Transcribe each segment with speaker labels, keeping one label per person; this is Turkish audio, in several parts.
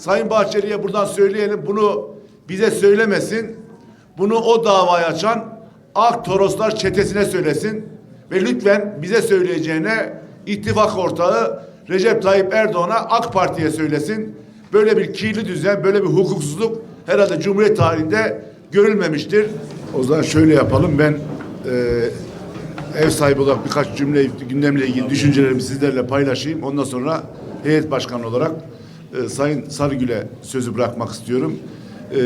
Speaker 1: Sayın Bahçeli'ye buradan söyleyelim bunu bize söylemesin. Bunu o davayı açan Ak Toroslar çetesine söylesin. Ve lütfen bize söyleyeceğine ittifak ortağı Recep Tayyip Erdoğan'a AK Parti'ye söylesin. Böyle bir kirli düzen, böyle bir hukuksuzluk herhalde Cumhuriyet tarihinde görülmemiştir. O zaman şöyle yapalım. Ben e, ev sahibi olarak birkaç cümle gündemle ilgili düşüncelerimi sizlerle paylaşayım. Ondan sonra heyet başkanı olarak e, Sayın Sarıgül'e sözü bırakmak istiyorum. E,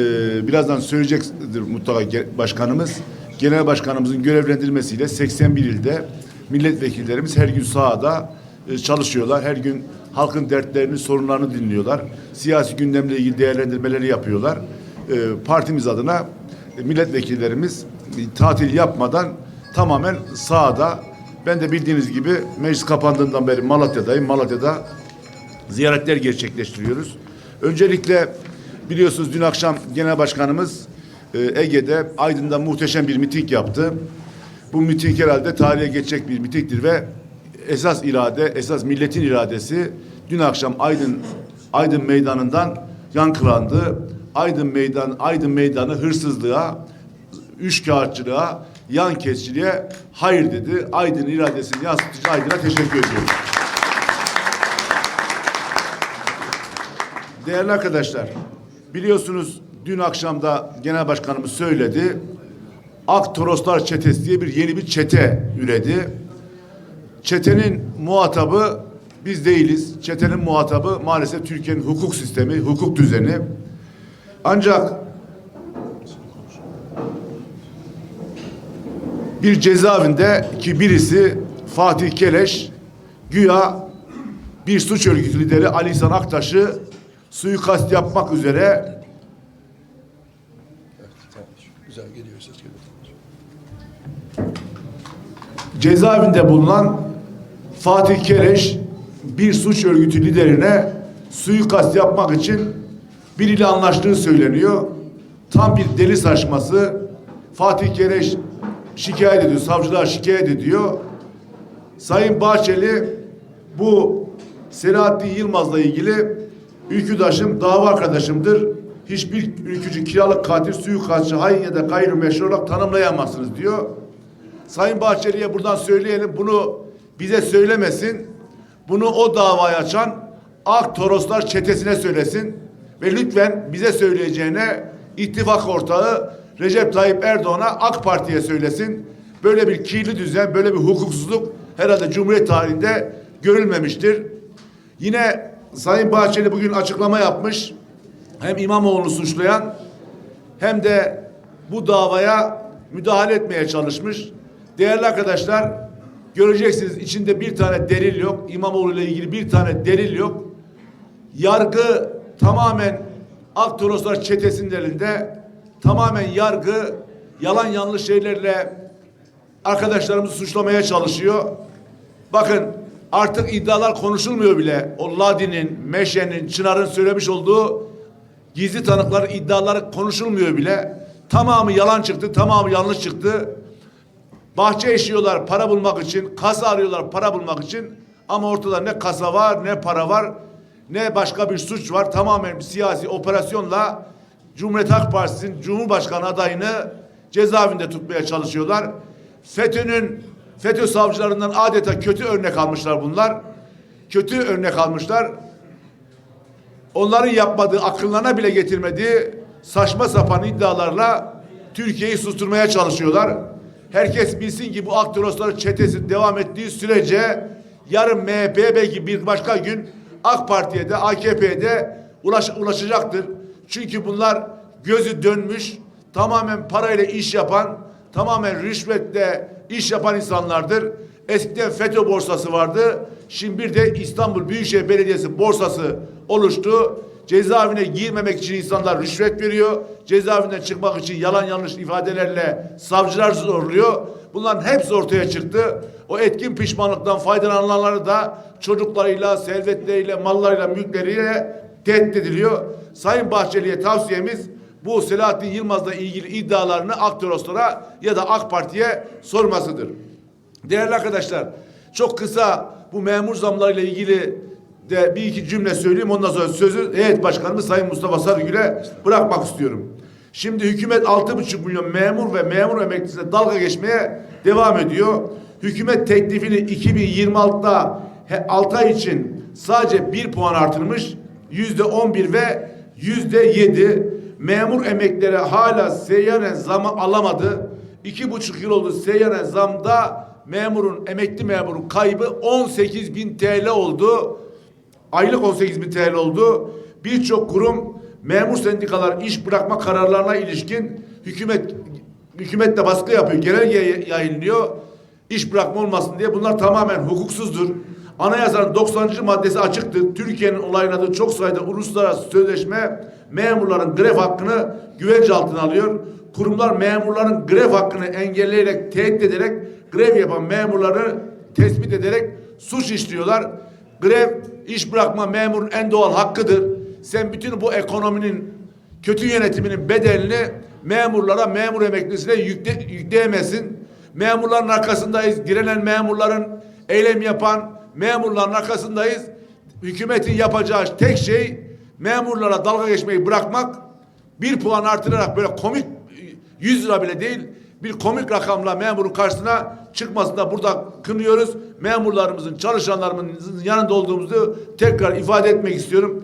Speaker 1: birazdan söyleyecektir mutlaka başkanımız. Genel başkanımızın görevlendirmesiyle 81 ilde milletvekillerimiz her gün sahada e, çalışıyorlar. Her gün halkın dertlerini, sorunlarını dinliyorlar. Siyasi gündemle ilgili değerlendirmeleri yapıyorlar. E, partimiz adına milletvekillerimiz e, tatil yapmadan tamamen sahada. Ben de bildiğiniz gibi meclis kapandığından beri Malatya'dayım. Malatya'da ziyaretler gerçekleştiriyoruz. Öncelikle biliyorsunuz dün akşam Genel Başkanımız e, Ege'de Aydın'da muhteşem bir miting yaptı. Bu miting herhalde tarihe geçecek bir mitingdir ve esas irade, esas milletin iradesi dün akşam Aydın Aydın Meydanı'ndan yankılandı. Aydın Meydan Aydın Meydanı hırsızlığa, üçkağıtçılığa, yan kesiciliğe hayır dedi. Aydın iradesini yansıtıcı Aydın'a teşekkür ediyorum. Değerli arkadaşlar, biliyorsunuz dün akşamda Genel Başkanımız söyledi. Ak Toroslar Çetesi diye bir yeni bir çete üredi. Çetenin muhatabı biz değiliz. Çetenin muhatabı maalesef Türkiye'nin hukuk sistemi, hukuk düzeni. Ancak bir cezaevinde ki birisi Fatih Keleş güya bir suç örgütü lideri Ali İhsan Aktaş'ı suikast yapmak üzere
Speaker 2: Güzel geliyor ses geliyor.
Speaker 1: cezaevinde bulunan Fatih Keleş bir suç örgütü liderine suikast yapmak için biriyle anlaştığı söyleniyor. Tam bir deli saçması. Fatih Keleş şikayet ediyor, savcılığa şikayet ediyor. Sayın Bahçeli bu Selahattin Yılmaz'la ilgili ülküdaşım, dava arkadaşımdır. Hiçbir ülkücü, kiralık katil, suikastçı, hain ya da gayrimeşru olarak tanımlayamazsınız diyor. Sayın Bahçeli'ye buradan söyleyelim bunu bize söylemesin. Bunu o davayı açan Ak Toroslar çetesine söylesin. Ve lütfen bize söyleyeceğine ittifak ortağı Recep Tayyip Erdoğan'a AK Parti'ye söylesin. Böyle bir kirli düzen, böyle bir hukuksuzluk herhalde Cumhuriyet tarihinde görülmemiştir. Yine Sayın Bahçeli bugün açıklama yapmış. Hem İmamoğlu'nu suçlayan hem de bu davaya müdahale etmeye çalışmış. Değerli arkadaşlar göreceksiniz içinde bir tane delil yok. İmamoğlu ile ilgili bir tane delil yok. Yargı tamamen Aktoroslar çetesinin elinde. Tamamen yargı yalan yanlış şeylerle arkadaşlarımızı suçlamaya çalışıyor. Bakın artık iddialar konuşulmuyor bile. O Ladin'in, Meşe'nin, Çınar'ın söylemiş olduğu gizli tanıklar iddiaları konuşulmuyor bile. Tamamı yalan çıktı, tamamı yanlış çıktı. Bahçe eşiyorlar para bulmak için, kasa arıyorlar para bulmak için. Ama ortada ne kasa var, ne para var, ne başka bir suç var. Tamamen bir siyasi operasyonla Cumhuriyet Halk Partisi'nin Cumhurbaşkanı adayını cezaevinde tutmaya çalışıyorlar. FETÖ'nün FETÖ savcılarından adeta kötü örnek almışlar bunlar. Kötü örnek almışlar. Onların yapmadığı, akıllarına bile getirmediği saçma sapan iddialarla Türkiye'yi susturmaya çalışıyorlar. Herkes bilsin ki bu Aktoroslar çetesi devam ettiği sürece yarın MHP belki bir başka gün AK Parti'ye de AKP'ye de ulaş, ulaşacaktır. Çünkü bunlar gözü dönmüş, tamamen parayla iş yapan, tamamen rüşvetle iş yapan insanlardır. Eskiden FETÖ borsası vardı. Şimdi bir de İstanbul Büyükşehir Belediyesi borsası oluştu. Cezaevine girmemek için insanlar rüşvet veriyor. Cezaevinden çıkmak için yalan yanlış ifadelerle savcılar zorluyor. Bunların hepsi ortaya çıktı. O etkin pişmanlıktan faydalananları da çocuklarıyla, servetleriyle, mallarıyla, mülkleriyle tehdit ediliyor. Sayın Bahçeli'ye tavsiyemiz bu Selahattin Yılmaz'la ilgili iddialarını Aktoroslara ya da AK Parti'ye sormasıdır. Değerli arkadaşlar, çok kısa bu memur zamlarıyla ilgili de bir iki cümle söyleyeyim. Ondan sonra sözü heyet başkanımız Sayın Mustafa Sarıgül'e bırakmak istiyorum. Şimdi hükümet 6,5 milyon memur ve memur emeklisine dalga geçmeye devam ediyor. Hükümet teklifini 2026'da 6 ay için sadece 1 puan artırmış. Yüzde 11 ve yüzde 7 memur emeklileri hala seyyanen zamı alamadı. İki buçuk yıl oldu seyyanen zamda memurun, emekli memurun kaybı 18 bin TL oldu. Aylık 18 bin TL oldu. Birçok kurum memur sendikalar iş bırakma kararlarına ilişkin hükümet hükümetle baskı yapıyor. Genelge yayınlıyor. İş bırakma olmasın diye. Bunlar tamamen hukuksuzdur. Anayasanın 90. maddesi açıktır. Türkiye'nin olayladığı çok sayıda uluslararası sözleşme memurların grev hakkını güvence altına alıyor. Kurumlar memurların grev hakkını engelleyerek, tehdit ederek grev yapan memurları tespit ederek suç işliyorlar. Grev iş bırakma memurun en doğal hakkıdır. Sen bütün bu ekonominin kötü yönetiminin bedelini memurlara, memur emeklisine yükle, yükleyemezsin. Memurların arkasındayız. Direnen memurların eylem yapan memurların arkasındayız. Hükümetin yapacağı tek şey memurlara dalga geçmeyi bırakmak. Bir puan artırarak böyle komik 100 lira bile değil bir komik rakamla memurun karşısına çıkmasını da burada kınıyoruz. Memurlarımızın, çalışanlarımızın yanında olduğumuzu tekrar ifade etmek istiyorum.